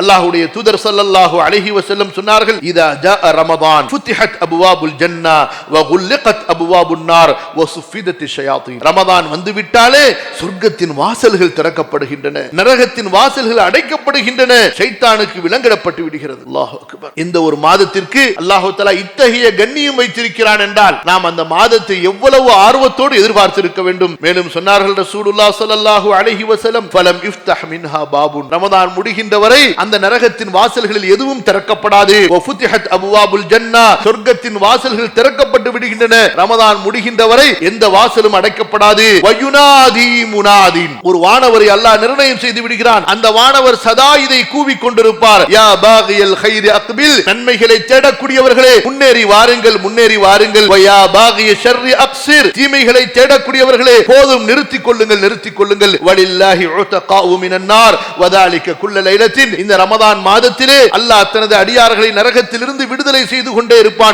அல்லாஹுடைய தூதர் சல்லல்லாஹு அலைஹி வசல்லம் சொன்னார்கள் இதா ஜாஅ ரமதான் ஃபுத்திஹத் அபுவாபுல் ஜன்னா வ குல்லிகத் அபுவாபுன் நார் வ சுஃபிதத் ஷயாத்தீன். ரமதான் வந்துவிட்டாலே சொர்க்கத்தின் வாசல்கள் திறக்கப்படுகின்றன நரகத்தின் வாசல்கள் அடைக்கப்படுகின்றன ஷைத்தானுக்கு விலங்கிடப்பட்டு விடுகிறது. அல்லாஹ் அக்பர். இந்த ஒரு மாதத்திற்கு அல்லாஹு தலா இத்தகைய கண்ணியம் வைத்திருக்கிறான் என்றால் நாம் அந்த மாதத்தை எவ்வளவு ஆர்வத்தோடு எதிர்பார்த்திருக்க வேண்டும்? மேலும் சொன்னார்கள் ரசூலுல்லாஹ் ஸல்லல்லாஹு அலைஹி வஸல்லம் ஃபலம் இஃப்தஹ் மின்ஹா பாபுன். ரமதான் முடிகின்ற வரை அந்த நரகத்தின் வாசல்களில் எதுவும் திறக்கப்படாது. சொர்க்கத்தின் வாசல்கள் திறக்கப்பட்டு விடுகின்றன. ரமதான் முடிகின்ற வரை எந்த வாசலும் அடைக்கப்படாது. ஒரு வானவரை அல்லாஹ் நிர்ணயம் செய்து விடுகிறான். அந்த வானவர் சதா இதை கூவி கொண்டிருப்பார். நன்மைகளை தேடக்கூடியவர்களே முன்னேறி வாருங்கள் முன்னேறி வாருங்கள். தீமைகளை தேடக்கூடியவர்களே போதும் நிறுத்திக் கொள்ளுங்கள் நிறுத்திக் கொள்ளுங்கள். வலில்லாஹி உத்தகாஉ இந்த ரமதான் மாதத்திலே அல்லாஹ் தனது அடியார்களை நரகத்திலிருந்து விடுதலை செய்து கொண்டே இருப்பான்.